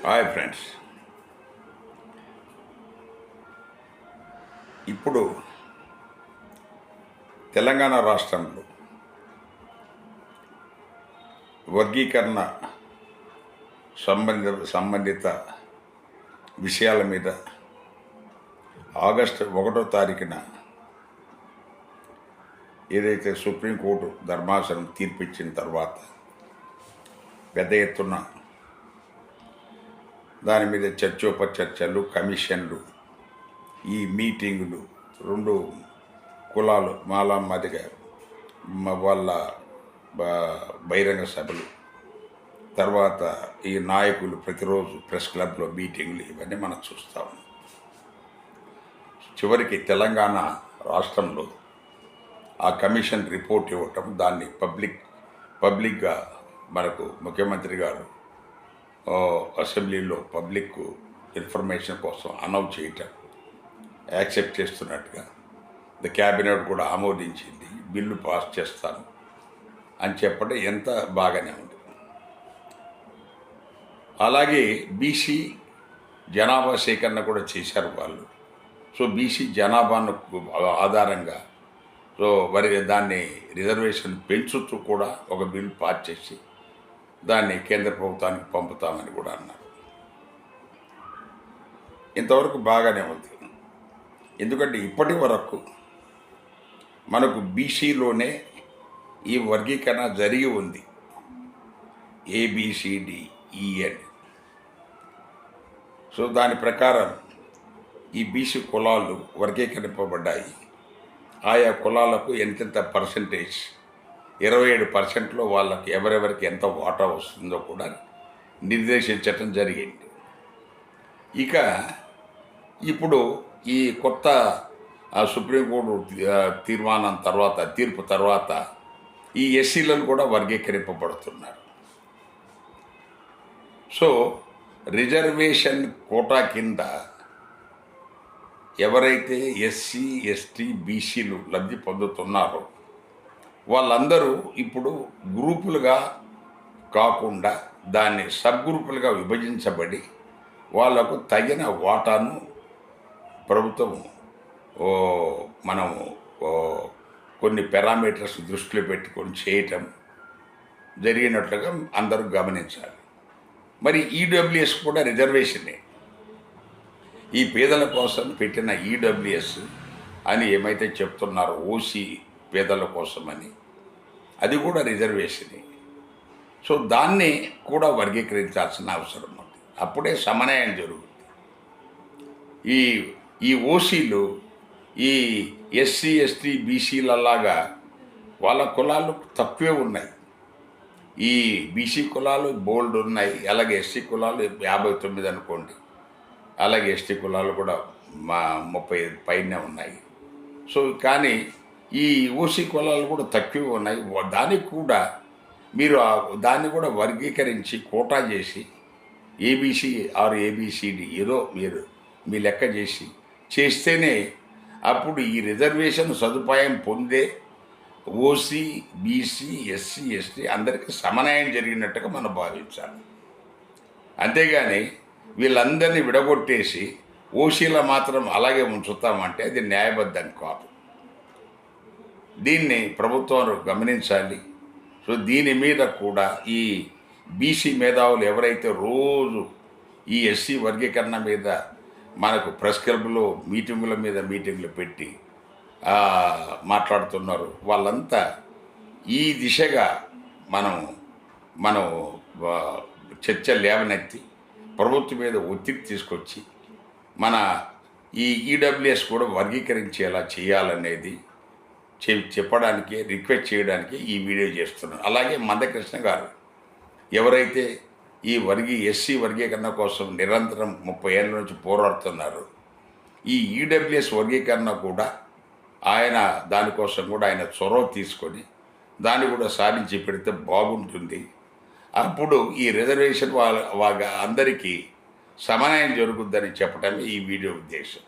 Hi friends ఇప్పుడు తెలంగాణ రాష్ట్రంలో వర్గీకరణ సంబంధ సంబంధిత విషయాల మీద ఆగస్టు ఒకటో తారీఖున ఏదైతే సుప్రీంకోర్టు ధర్మాసనం తీర్పిచ్చిన తర్వాత పెద్ద ఎత్తున దాని మీద చర్చోపచర్చలు కమిషన్లు ఈ మీటింగులు రెండు కులాలు మాలా మాదిగా వాళ్ళ బహిరంగ సభలు తర్వాత ఈ నాయకులు ప్రతిరోజు ప్రెస్ క్లబ్లో మీటింగ్లు ఇవన్నీ మనం చూస్తాం చివరికి తెలంగాణ రాష్ట్రంలో ఆ కమిషన్ రిపోర్ట్ ఇవ్వటం దాన్ని పబ్లిక్ పబ్లిక్గా మనకు ముఖ్యమంత్రి గారు అసెంబ్లీలో పబ్లిక్ ఇన్ఫర్మేషన్ కోసం అనౌన్స్ చేయటం యాక్సెప్ట్ చేస్తున్నట్టుగా ద క్యాబినెట్ కూడా ఆమోదించింది బిల్లు పాస్ చేస్తాను అని చెప్పడం ఎంత బాగానే ఉంది. అలాగే బీసీ జనాభా సేకరణ కూడా చేశారు వాళ్ళు. సో బీసీ జనాభాను ఆధారంగా సో మరి దాన్ని రిజర్వేషన్ పెంచుతూ కూడా ఒక బిల్ పాస్ చేసి దాన్ని కేంద్ర ప్రభుత్వానికి పంపుతామని కూడా అన్నారు. ఇంతవరకు బాగానే ఉంది. ఎందుకంటే ఇప్పటి వరకు మనకు బీసీలోనే ఈ వర్గీకరణ జరిగి ఉంది. ఏబిసిడిఈఎన్ సో దాని ప్రకారం ఈ బీసీ కులాలు వర్గీకరింపబడ్డాయి. ఆయా కులాలకు ఎంతెంత పర్సంటేజ్ ఇరవై ఏడు పర్సెంట్లో వాళ్ళకి ఎవరెవరికి ఎంత వాటా వస్తుందో కూడా నిర్దేశించటం జరిగింది. ఇక ఇప్పుడు ఈ కొత్త సుప్రీంకోర్టు తీర్మానం తర్వాత తీర్పు తర్వాత ఈ ఎస్సీలను కూడా వర్గీకరింపబడుతున్నారు. సో రిజర్వేషన్ కోటా కింద ఎవరైతే ఎస్సీ ఎస్టీ బీసీలు లబ్ధి పొందుతున్నారో వాళ్ళందరూ ఇప్పుడు గ్రూపులుగా కాకుండా దాన్ని సబ్ గ్రూపులుగా విభజించబడి వాళ్ళకు తగిన వాటాను ప్రభుత్వం మనము కొన్ని పారామీటర్స్ దృష్టిలో పెట్టుకొని చేయటం జరిగినట్లుగా అందరూ గమనించాలి. మరి ఈడబ్ల్యూఎస్ కూడా రిజర్వేషనే. ఈ పేదల కోసం పెట్టిన ఈడబ్ల్యూఎస్ అని ఏమైతే చెప్తున్నారో ఓసీ పేదల కోసమని అది కూడా రిజర్వేషనే. సో దాన్ని కూడా వర్గీకరించాల్సిన అవసరం ఉంది. అప్పుడే సమన్వయం జరుగుతుంది ఈ ఈ ఓసీలు ఈ ఎస్సీ ఎస్టీ బీసీలలాగా వాళ్ళ కులాలు తక్కువే ఉన్నాయి. ఈ బీసీ కులాలు బోల్డ్ ఉన్నాయి. అలాగే ఎస్సీ కులాలు యాభై తొమ్మిది అనుకోండి. అలాగే ఎస్టీ కులాలు కూడా మా ముప్పై పైనే ఉన్నాయి. సో కానీ ఈ ఓసీ కులాలు కూడా తక్కువ ఉన్నాయి. దానికి కూడా మీరు దాన్ని కూడా వర్గీకరించి కోటా చేసి ఏబీసీ ఆర్ ఏబిసిడి ఏదో మీరు మీ లెక్క చేసి చేస్తేనే అప్పుడు ఈ రిజర్వేషన్ సదుపాయం పొందే ఓసీ బీసీ ఎస్సీ ఎస్టీ అందరికీ సమన్వయం జరిగినట్టుగా మనం భావించాలి. అంతేగాని వీళ్ళందరినీ విడగొట్టేసి ఓసీల మాత్రం అలాగే ఉంచుతామంటే అది న్యాయబద్ధం కాదు. దీన్ని ప్రభుత్వం గమనించాలి. సో దీని మీద కూడా ఈ బీసీ మేధావులు ఎవరైతే రోజు ఈ ఎస్సీ వర్గీకరణ మీద మనకు ప్రెస్ క్లబ్లో మీటింగుల మీద మీటింగులు పెట్టి మాట్లాడుతున్నారు. వాళ్ళంతా ఈ దిశగా మనం మనం చర్చ లేవనెత్తి ప్రభుత్వం మీద ఒత్తిడి తీసుకొచ్చి మన ఈ ఈడబ్ల్యూఎస్ కూడా వర్గీకరించేలా చేయాలనేది చెప్పడానికి రిక్వెస్ట్ చేయడానికి ఈ వీడియో చేస్తున్నాను అలాగే మందకృష్ణ గారు ఎవరైతే ఈ వర్గీ ఎస్సీ వర్గీకరణ కోసం నిరంతరం ముప్పై ఏళ్ళ నుంచి పోరాడుతున్నారు ఈ ఈడబ్ల్యూఎస్ వర్గీకరణ కూడా ఆయన దానికోసం కూడా ఆయన చొరవ తీసుకొని దాన్ని కూడా సాధించి పెడితే బాగుంటుంది. అప్పుడు ఈ రిజర్వేషన్ వాళ్ళ వాళ్ళ అందరికీ సమన్వయం జరుగుద్దని చెప్పడమే ఈ వీడియో ఉద్దేశం.